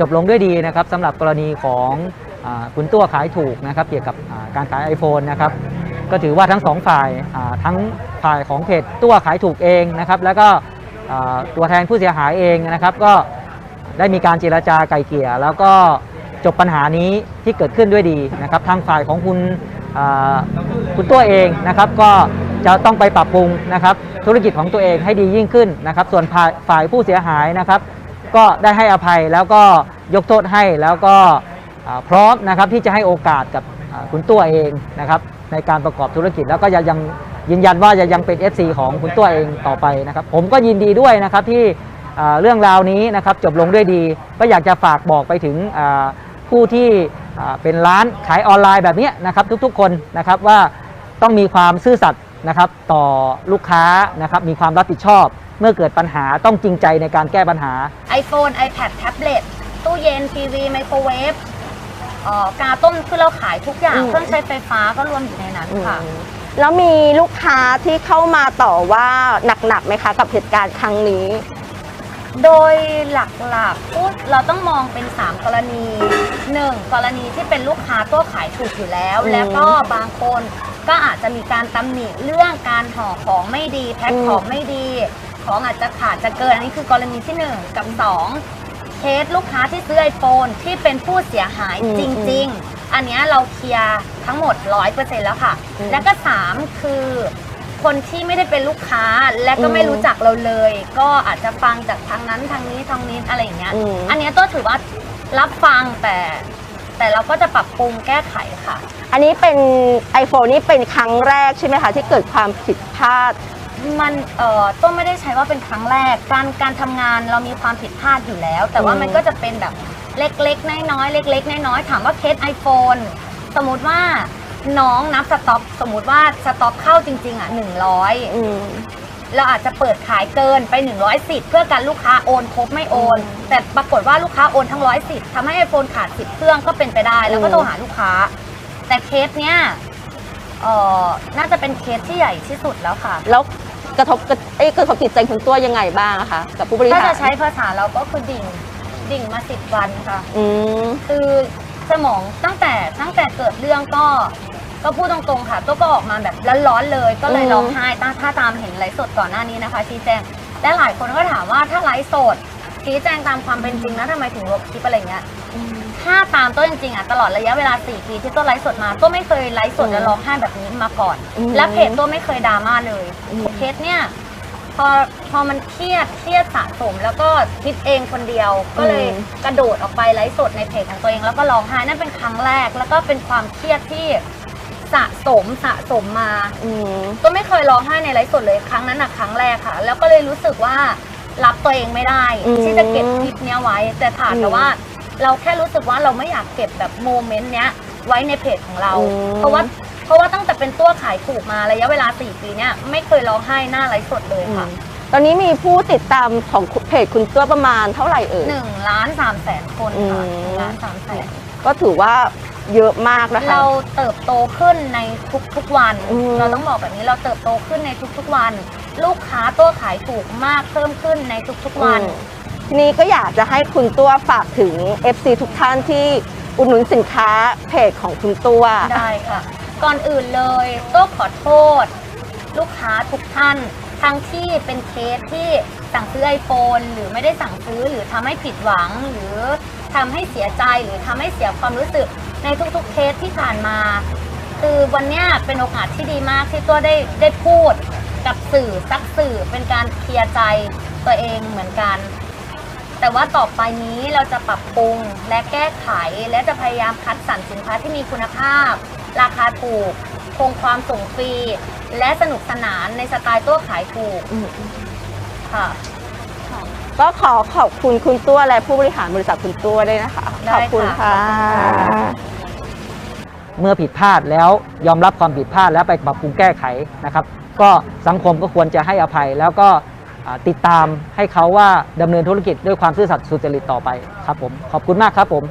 จบลงด้วยดีนะครับสำหรับกรณีของอคุณตัวขายถูกนะครับเกี่ยวกับการขาย iPhone นะครับก็ถือว่าทั้งสองฝ่ายทั้งฝ่ายของเพจตัวขายถูกเองนะครับแล้วก็ตัวแทนผู้เสียหายเองนะครับก็ได้มีการเจรจาไกลเกลี่ยแล้วก็จบปัญหานี้ที่เกิดขึ้นด้วยดีนะครับทางฝ่ายของคุณคุณตัวเองนะครับก็จะต้องไปปรับปรุงนะครับธุรกิจของตัวเองให้ดียิ่งขึ้นนะครับส่วนฝ่ายผู้เสียหายนะครับ ก็ได้ให้อภัยแล้วก็ยกโทษให้แล้วก็พร้อมนะครับที่จะให้โอกาสกับคุณตัวเองนะครับในการประกอบธุรกิจแล้วก็ยังยืนยันว่าจะยังเป็น FC ของคุณตัวเองต่อไปนะครับผมก็ยินดีด้วยนะครับที่เรื่องราวนี้นะครับจบลงด้วยดี ก็อยากจะฝากบอกไปถึงผู้ที่เป็นร้านขายออนไลน์แบบนี้นะครับทุกๆคนนะครับว่าต้องมีความซื่อสัตย์นะครับต่อลูกค้านะครับมีความรับผิดชอบ เมื่อเกิดปัญหาต้องจริงใจในการแก้ปัญหา iPhone iPad แท็บเล็ตตู้เย็นทีวีไมโครเวฟเอ่อกาต้มคือเราขายทุกอย่างอืม เครื่องใช้ไฟฟ้าก็รวมอยู่ในนั้นค่ะ อืมแล้วมีลูกค้าที่เข้ามาต่อว่าหนักๆไหมคะ กับเหตุการณ์ครั้งนี้ โดยหลักๆพูดเราต้องมองเป็น 3 กรณี 1. กรณีที่เป็นลูกค้าตัวขายถูกอยู่แล้ว อืมแล้วก็บางคนก็อาจจะมีการตำหนิเรื่องการห่อของไม่ดี แพ็คอืม ของไม่ดี ของอาจจะขาดจะเกินอันนี้คือกรณีที่ 1 กับ 2 เคสลูกค้าที่ซื้อไอโฟนที่เป็นผู้เสียหายจริง ๆ อันเนี้ยเราเคลียร์ทั้งหมด 100%แล้วค่ะ อืมแล้วก็ 3 คือ คนที่ไม่ได้เป็นลูกค้าและก็ไม่อืมรู้จักเราเลย ก็อาจจะฟังจากทางนั้นทางนี้ทางนี้อะไรอย่างเงี้ยอืม อันเนี้ยตัวถือว่ารับฟังแต่แต่เราก็จะปรับปรุงแก้ไขค่ะ อันนี้เป็น iPhone นี่เป็นครั้งแรกใช่ไหมคะ ที่เกิดความผิดพลาด มันเอ่อต้นไม่ได้ใช้ว่าเป็นครั้งแรก การการทำงานเรามีความผิดพลาดอยู่แล้ว แต่ว่าอืมมันก็จะเป็นแบบเล็กๆน้อยๆเล็กๆน้อยๆถามว่าเคส iPhone สมมติว่าน้องนับสต็อกสมมติว่าสต็อกเข้าจริง ๆ อะ100อืม เราอาจจะเปิดขายเกินไป100สิทธิ์เพื่อการลูกค้าโอนครบไม่โอนอืมแต่ปรากฏว่าลูกค้าโอนทั้งร้อยสิทธิ์ทำให้ไอโฟนขาดสิทธิ์เครื่องก็เป็นไปได้ แล้วก็อืมโทรหาลูกค้า แต่เคสเนี้ยเอ่อน่าจะเป็นเคสที่ใหญ่ที่สุดแล้วค่ะ แล้ว กระทบกระเอ้ยกระทบจิตใจคุณตัวยังไงบ้างอะคะกับผู้บริถ้าหารจะใช้ภาษาเราก็คือดิ่งดิ่งมาสิบวันค่ะ อืม คือสมองตั้งแต่ตั้งแต่เกิดเรื่องก็ ก็พูดตรงๆค่ะตัวก็ออกมาแบบร้อนๆเลย ก็เลยอืม ร้องไห้ถ้าถ้าตามเห็นไลฟ์สดก่อนหน้านี้นะคะ ชี้แจงและหลายคนก็ถามว่าถ้าไลฟ์สด ชี้แจงตามความเป็นจริงแล้วทำไมถึงลบคลิปอะไรเงี้ยถ้าตามต้นจริงๆอะตลอดระยะเวลา 4 ปีที่ต้นไลฟ์สดมาต้นไม่เคยไลฟ์สดอืมและร้องไห้แบบนี้มาก่อนอืมและเพจต้นไม่เคยดราม่าเลยอืมเคสเนี่ยพอพอมันเครียดเครียดสะสมแล้วก็คิดเองคนเดียว ก็เลยกระโดดออกไปไลฟ์สดในเพจของตัวเองแล้วก็ร้องไห้นั่นเป็นครั้งแรก แล้วก็เป็นความเครียดที่สะสมสะสมมาอืมก็ไม่เคยร้องไห้ในไลฟ์สดเลยครั้งนั้นนะครั้งแรกค่ะ แล้วก็เลยรู้สึกว่า รับตัวเองไม่ได้ อืมที่จะเก็บคลิปเนี้ยไว้ แต่ถามอืมแต่ว่า เราแค่รู้สึกว่าเราไม่อยากเก็บแบบโมเมนต์เนี้ยไว้ในเพจของเรา อืม เพราะว่าเพราะว่าตั้งแต่เป็นตัวขายถูกมาระยะเวลา 4 ปีเนี้ยไม่เคยร้องไห้หน้าไลฟ์สดเลยอืค่ะมตอนนี้มีผู้ติดตามของเพจคุณตัวประมาณเท่าไหร่เอ่ยหนึ่งล้านสามแสนคนค่ะอืม หนึ่งล้านสามแสน ก็ถือว่าเยอะมากนะคะ เราเติบโตขึ้นในทุกๆวัน อืมเราต้องบอกแบบนี้เราเติบโตขึ้นในทุกๆวัน ลูกค้าตัวขายถูกมากเพิ่มขึ้นในทุกๆวันอืมทีนี้ก็อยากจะให้คุณตัวฝากถึง FC ทุกท่านที่อุดหนุนสินค้าเพจของคุณตัว ได้ค่ะ ก่อนอื่นเลยต้องขอโทษ ลูกค้าทุกท่าน ทั้งที่เป็นเคสที่สั่งซื้อไอโฟนหรือไม่ได้สั่งซื้อหรือทำให้ผิดหวัง หรือทำให้เสียใจหรือทำให้เสียความรู้สึกในทุกๆเคสที่ผ่านมา คือวันเนี้ยเป็นโอกาสที่ดีมากที่ตัวได้ได้พูด กับสื่อสักสื่อเป็นการเคลียร์ใจตัวเองเหมือนกัน แต่ว่าต่อไปนี้เราจะปรับปรุงและแก้ไขและจะพยายามคัดสรรสินค้าที่มีคุณภาพ ราคาถูก คงความส่งฟรี และสนุกสนานในสไตล์ตัวขายถูกอืมค่ะ ก็ขอขอบคุณคุณตัวและผู้บริหารบริษัทคุณตัวด้วยนะคะ ได้ขอบคุณค่ะ ค่ะ เมื่อผิดพลาดแล้วยอมรับความผิดพลาดแล้วไปปรับปรุงแก้ไขนะครับ ก็สังคมก็ควรจะให้อภัย แล้วก็ติดตามให้เขาว่าดำเนินธุรกิจด้วยความซื่อสัตย์สุจริตต่อไปครับผมขอบคุณมากครับผม